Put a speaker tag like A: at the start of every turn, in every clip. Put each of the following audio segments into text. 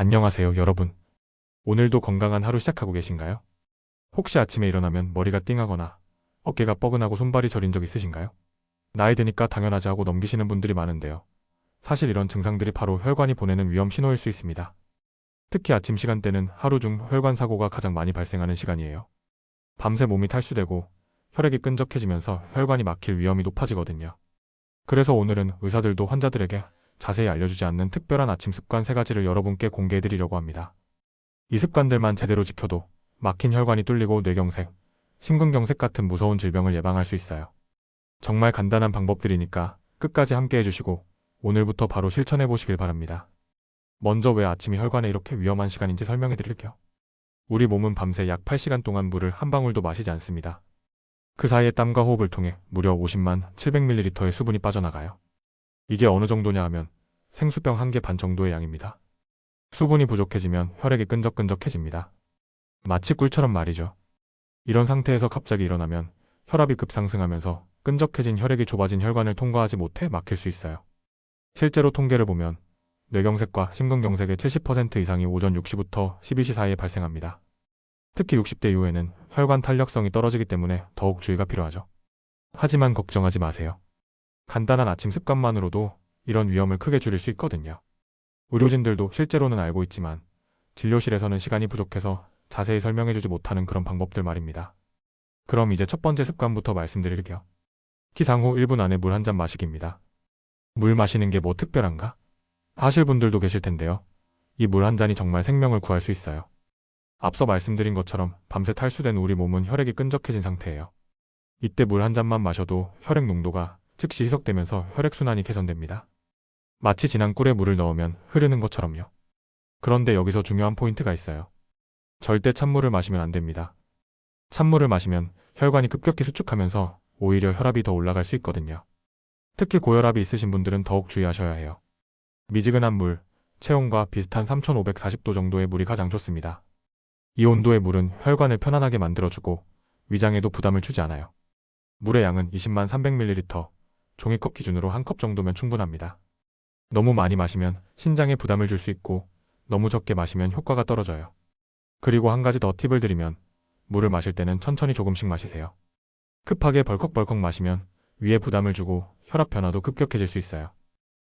A: 안녕하세요, 여러분. 오늘도 건강한 하루 시작하고 계신가요? 혹시 아침에 일어나면 머리가 띵하거나 어깨가 뻐근하고 손발이 저린 적 있으신가요? 나이 드니까 당연하지 하고 넘기시는 분들이 많은데요. 사실 이런 증상들이 바로 혈관이 보내는 위험 신호일 수 있습니다. 특히 아침 시간대는 하루 중 혈관 사고가 가장 많이 발생하는 시간이에요. 밤새 몸이 탈수되고 혈액이 끈적해지면서 혈관이 막힐 위험이 높아지거든요. 그래서 오늘은 의사들도 환자들에게 자세히 알려주지 않는 특별한 아침 습관 세 가지를 여러분께 공개해드리려고 합니다. 이 습관들만 제대로 지켜도 막힌 혈관이 뚫리고 뇌경색, 심근경색 같은 무서운 질병을 예방할 수 있어요. 정말 간단한 방법들이니까 끝까지 함께 해주시고 오늘부터 바로 실천해 보시길 바랍니다. 먼저 왜 아침이 혈관에 이렇게 위험한 시간인지 설명해 드릴게요. 우리 몸은 밤새 약 8시간 동안 물을 한 방울도 마시지 않습니다. 그 사이에 땀과 호흡을 통해 무려 50만 700ml의 수분이 빠져나가요. 이게 어느 정도냐 하면 생수병 한 개 반 정도의 양입니다. 수분이 부족해지면 혈액이 끈적끈적해집니다. 마치 꿀처럼 말이죠. 이런 상태에서 갑자기 일어나면 혈압이 급상승하면서 끈적해진 혈액이 좁아진 혈관을 통과하지 못해 막힐 수 있어요. 실제로 통계를 보면 뇌경색과 심근경색의 70% 이상이 오전 6시부터 12시 사이에 발생합니다. 특히 60대 이후에는 혈관 탄력성이 떨어지기 때문에 더욱 주의가 필요하죠. 하지만 걱정하지 마세요. 간단한 아침 습관만으로도 이런 위험을 크게 줄일 수 있거든요. 의료진들도 실제로는 알고 있지만 진료실에서는 시간이 부족해서 자세히 설명해주지 못하는 그런 방법들 말입니다. 그럼 이제 첫 번째 습관부터 말씀드릴게요. 기상 후 1분 안에 물 한 잔 마시기입니다. 물 마시는 게 뭐 특별한가? 하실 분들도 계실 텐데요. 이 물 한 잔이 정말 생명을 구할 수 있어요. 앞서 말씀드린 것처럼 밤새 탈수된 우리 몸은 혈액이 끈적해진 상태예요. 이때 물 한 잔만 마셔도 혈액 농도가 즉시 희석되면서 혈액순환이 개선됩니다. 마치 진한 꿀에 물을 넣으면 흐르는 것처럼요. 그런데 여기서 중요한 포인트가 있어요. 절대 찬물을 마시면 안 됩니다. 찬물을 마시면 혈관이 급격히 수축하면서 오히려 혈압이 더 올라갈 수 있거든요. 특히 고혈압이 있으신 분들은 더욱 주의하셔야 해요. 미지근한 물, 체온과 비슷한 3540도 정도의 물이 가장 좋습니다. 이 온도의 물은 혈관을 편안하게 만들어주고 위장에도 부담을 주지 않아요. 물의 양은 20만 300ml, 종이컵 기준으로 한 컵 정도면 충분합니다. 너무 많이 마시면 신장에 부담을 줄 수 있고 너무 적게 마시면 효과가 떨어져요. 그리고 한 가지 더 팁을 드리면 물을 마실 때는 천천히 조금씩 마시세요. 급하게 벌컥벌컥 마시면 위에 부담을 주고 혈압 변화도 급격해질 수 있어요.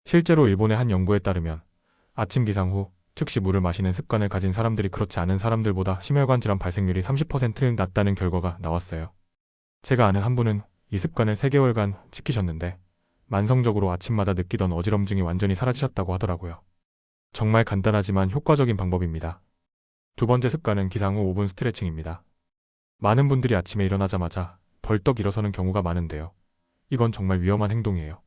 A: 실제로 일본의 한 연구에 따르면 아침 기상 후 즉시 물을 마시는 습관을 가진 사람들이 그렇지 않은 사람들보다 심혈관 질환 발생률이 30% 낮다는 결과가 나왔어요. 제가 아는 한 분은 이 습관을 3개월간 지키셨는데 만성적으로 아침마다 느끼던 어지럼증이 완전히 사라지셨다고 하더라고요. 정말 간단하지만 효과적인 방법입니다. 두 번째 습관은 기상 후 5분 스트레칭입니다. 많은 분들이 아침에 일어나자마자 벌떡 일어서는 경우가 많은데요. 이건 정말 위험한 행동이에요.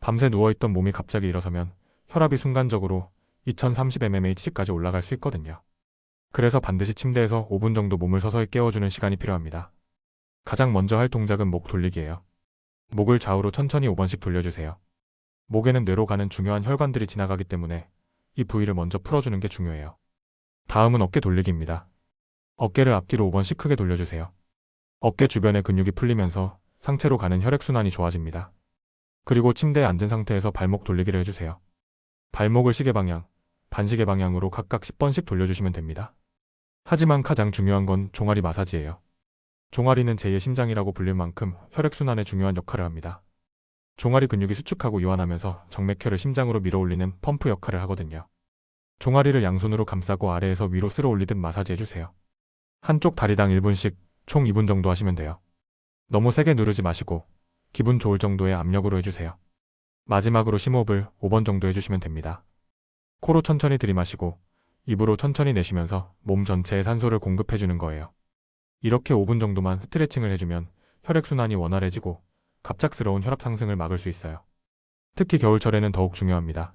A: 밤새 누워있던 몸이 갑자기 일어서면 혈압이 순간적으로 2030mm까지 올라갈 수 있거든요. 그래서 반드시 침대에서 5분 정도 몸을 서서히 깨워주는 시간이 필요합니다. 가장 먼저 할 동작은 목 돌리기예요. 목을 좌우로 천천히 5번씩 돌려주세요. 목에는 뇌로 가는 중요한 혈관들이 지나가기 때문에 이 부위를 먼저 풀어주는 게 중요해요. 다음은 어깨 돌리기입니다. 어깨를 앞뒤로 5번씩 크게 돌려주세요. 어깨 주변의 근육이 풀리면서 상체로 가는 혈액순환이 좋아집니다. 그리고 침대에 앉은 상태에서 발목 돌리기를 해주세요. 발목을 시계 방향, 반시계 방향으로 각각 10번씩 돌려주시면 됩니다. 하지만 가장 중요한 건 종아리 마사지예요. 종아리는 제2의 심장이라고 불릴 만큼 혈액순환에 중요한 역할을 합니다. 종아리 근육이 수축하고 이완하면서 정맥혈을 심장으로 밀어올리는 펌프 역할을 하거든요. 종아리를 양손으로 감싸고 아래에서 위로 쓸어 올리듯 마사지해주세요. 한쪽 다리당 1분씩 총 2분 정도 하시면 돼요. 너무 세게 누르지 마시고 기분 좋을 정도의 압력으로 해주세요. 마지막으로 심호흡을 5번 정도 해주시면 됩니다. 코로 천천히 들이마시고 입으로 천천히 내쉬면서 몸 전체에 산소를 공급해주는 거예요. 이렇게 5분 정도만 스트레칭을 해주면 혈액순환이 원활해지고 갑작스러운 혈압 상승을 막을 수 있어요. 특히 겨울철에는 더욱 중요합니다.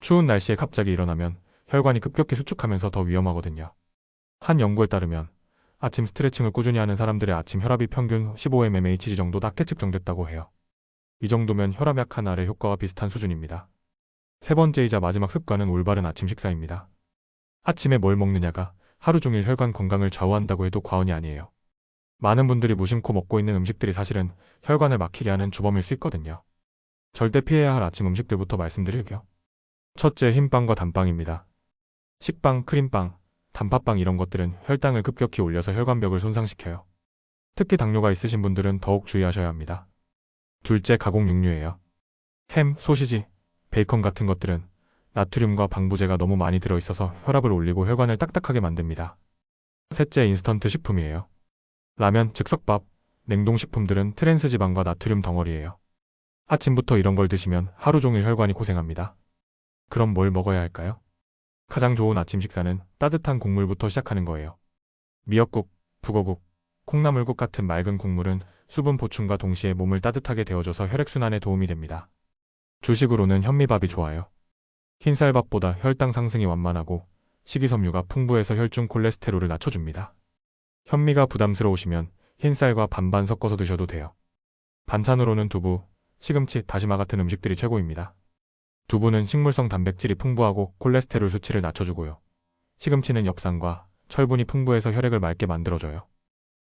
A: 추운 날씨에 갑자기 일어나면 혈관이 급격히 수축하면서 더 위험하거든요. 한 연구에 따르면 아침 스트레칭을 꾸준히 하는 사람들의 아침 혈압이 평균 15mmHg 정도 낮게 측정됐다고 해요. 이 정도면 혈압 약 하나의 효과와 비슷한 수준입니다. 세 번째이자 마지막 습관은 올바른 아침 식사입니다. 아침에 뭘 먹느냐가 하루 종일 혈관 건강을 좌우한다고 해도 과언이 아니에요. 많은 분들이 무심코 먹고 있는 음식들이 사실은 혈관을 막히게 하는 주범일 수 있거든요. 절대 피해야 할 아침 음식들부터 말씀드릴게요. 첫째, 흰빵과 단빵입니다. 식빵, 크림빵, 단팥빵 이런 것들은 혈당을 급격히 올려서 혈관벽을 손상시켜요. 특히 당뇨가 있으신 분들은 더욱 주의하셔야 합니다. 둘째 가공 육류예요. 햄, 소시지, 베이컨 같은 것들은 나트륨과 방부제가 너무 많이 들어있어서 혈압을 올리고 혈관을 딱딱하게 만듭니다. 셋째 인스턴트 식품이에요. 라면, 즉석밥, 냉동식품들은 트랜스 지방과 나트륨 덩어리예요. 아침부터 이런 걸 드시면 하루 종일 혈관이 고생합니다. 그럼 뭘 먹어야 할까요? 가장 좋은 아침 식사는 따뜻한 국물부터 시작하는 거예요. 미역국, 북어국, 콩나물국 같은 맑은 국물은 수분 보충과 동시에 몸을 따뜻하게 데워줘서 혈액순환에 도움이 됩니다. 주식으로는 현미밥이 좋아요. 흰쌀밥보다 혈당 상승이 완만하고 식이섬유가 풍부해서 혈중 콜레스테롤을 낮춰줍니다. 현미가 부담스러우시면 흰쌀과 반반 섞어서 드셔도 돼요. 반찬으로는 두부, 시금치, 다시마 같은 음식들이 최고입니다. 두부는 식물성 단백질이 풍부하고 콜레스테롤 수치를 낮춰주고요. 시금치는 엽산과 철분이 풍부해서 혈액을 맑게 만들어줘요.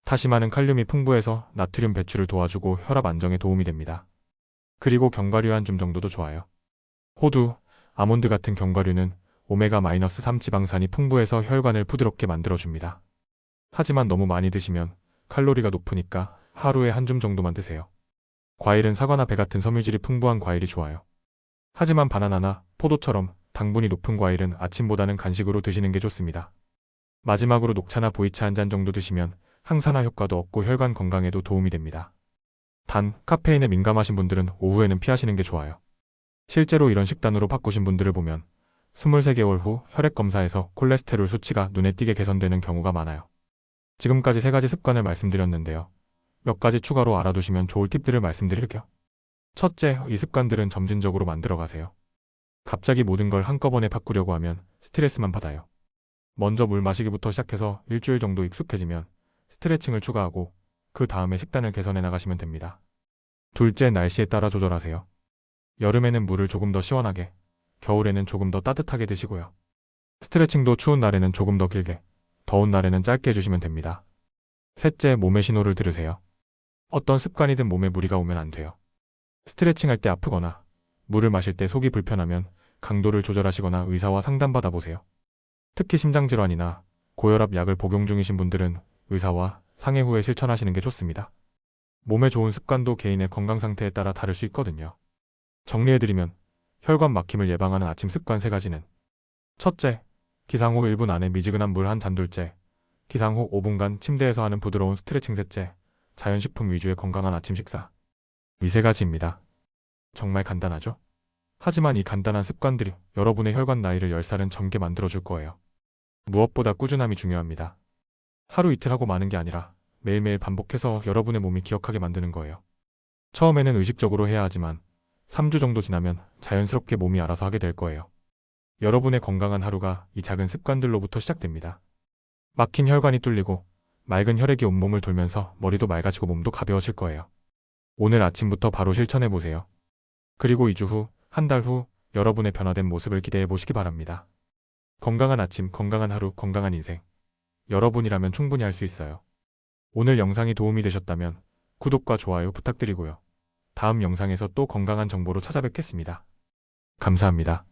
A: 다시마는 칼륨이 풍부해서 나트륨 배출을 도와주고 혈압 안정에 도움이 됩니다. 그리고 견과류 한 줌 정도도 좋아요. 호두, 아몬드 같은 견과류는 오메가-3 지방산이 풍부해서 혈관을 부드럽게 만들어줍니다. 하지만 너무 많이 드시면 칼로리가 높으니까 하루에 한 줌 정도만 드세요. 과일은 사과나 배 같은 섬유질이 풍부한 과일이 좋아요. 하지만 바나나나 포도처럼 당분이 높은 과일은 아침보다는 간식으로 드시는 게 좋습니다. 마지막으로 녹차나 보이차 한 잔 정도 드시면 항산화 효과도 얻고 혈관 건강에도 도움이 됩니다. 단, 카페인에 민감하신 분들은 오후에는 피하시는 게 좋아요. 실제로 이런 식단으로 바꾸신 분들을 보면 23개월 후 혈액 검사에서 콜레스테롤 수치가 눈에 띄게 개선되는 경우가 많아요. 지금까지 세 가지 습관을 말씀드렸는데요. 몇 가지 추가로 알아두시면 좋을 팁들을 말씀드릴게요. 첫째, 이 습관들은 점진적으로 만들어 가세요. 갑자기 모든 걸 한꺼번에 바꾸려고 하면 스트레스만 받아요. 먼저 물 마시기부터 시작해서 일주일 정도 익숙해지면 스트레칭을 추가하고 그 다음에 식단을 개선해 나가시면 됩니다. 둘째, 날씨에 따라 조절하세요. 여름에는 물을 조금 더 시원하게, 겨울에는 조금 더 따뜻하게 드시고요. 스트레칭도 추운 날에는 조금 더 길게, 더운 날에는 짧게 해주시면 됩니다. 셋째, 몸의 신호를 들으세요. 어떤 습관이든 몸에 무리가 오면 안 돼요. 스트레칭 할 때 아프거나 물을 마실 때 속이 불편하면 강도를 조절하시거나 의사와 상담받아 보세요. 특히 심장질환이나 고혈압 약을 복용 중이신 분들은 의사와 상해 후에 실천하시는 게 좋습니다. 몸에 좋은 습관도 개인의 건강 상태에 따라 다를 수 있거든요. 정리해드리면 혈관 막힘을 예방하는 아침 습관 세 가지는 첫째, 기상 후 1분 안에 미지근한 물 한 잔 둘째, 기상 후 5분간 침대에서 하는 부드러운 스트레칭 셋째, 자연식품 위주의 건강한 아침 식사. 이 세 가지입니다. 정말 간단하죠? 하지만 이 간단한 습관들이 여러분의 혈관 나이를 10살은 젊게 만들어줄 거예요. 무엇보다 꾸준함이 중요합니다. 하루 이틀 하고 마는 게 아니라 매일매일 반복해서 여러분의 몸이 기억하게 만드는 거예요. 처음에는 의식적으로 해야 하지만 3주 정도 지나면 자연스럽게 몸이 알아서 하게 될 거예요. 여러분의 건강한 하루가 이 작은 습관들로부터 시작됩니다. 막힌 혈관이 뚫리고 맑은 혈액이 온몸을 돌면서 머리도 맑아지고 몸도 가벼워질 거예요. 오늘 아침부터 바로 실천해 보세요. 그리고 2주 후, 한 달 후 여러분의 변화된 모습을 기대해 보시기 바랍니다. 건강한 아침, 건강한 하루, 건강한 인생. 여러분이라면 충분히 할 수 있어요. 오늘 영상이 도움이 되셨다면 구독과 좋아요 부탁드리고요. 다음 영상에서 또 건강한 정보로 찾아뵙겠습니다. 감사합니다.